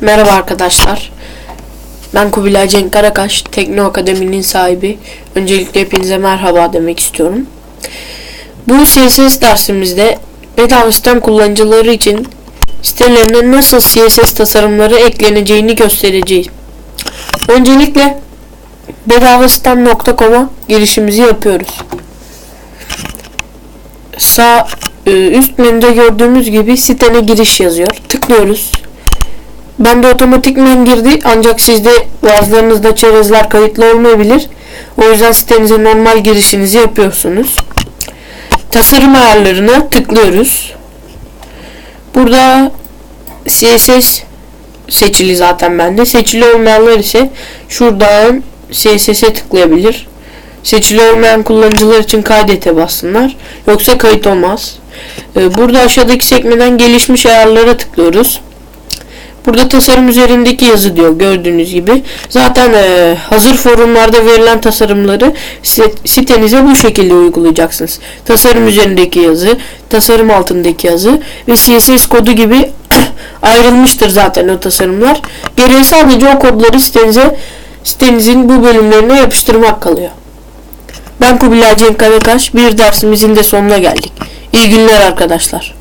Merhaba arkadaşlar. Ben Kubilay Cenk Karakaş, Tekno Akademi'nin sahibi. Öncelikle hepinize merhaba demek istiyorum. Bu CSS dersimizde bedava sistem kullanıcıları için sitelerine nasıl CSS tasarımları ekleneceğini göstereceğiz. Öncelikle bedavasistem.com'a girişimizi yapıyoruz. Sağ e, üst menüde gördüğümüz gibi sitene giriş yazıyor. Tıklıyoruz. Ben de otomatikmen girdi ancak sizde bazılarınızda çerezler kayıtlı olmayabilir. O yüzden sitenize normal girişinizi yapıyorsunuz. Tasarım ayarlarına tıklıyoruz. Burada CSS seçili zaten bende. Seçili olmayanlar ise şuradan CSS'e tıklayabilir. Seçili olmayan kullanıcılar için kaydete bassınlar. Yoksa kayıt olmaz. Ee, Burada aşağıdaki sekmeden gelişmiş ayarlara tıklıyoruz. Burada tasarım üzerindeki yazı diyor gördüğünüz gibi. Zaten e, hazır forumlarda verilen tasarımları sit- sitenize bu şekilde uygulayacaksınız. Tasarım üzerindeki yazı, tasarım altındaki yazı ve CSS kodu gibi ayrılmıştır zaten o tasarımlar. Geriye sadece o kodları sitenize sitenizin bu bölümlerine yapıştırmak kalıyor. Ben Kubilay Cenk Karakaş. Bir dersimizin de sonuna geldik. İyi günler arkadaşlar.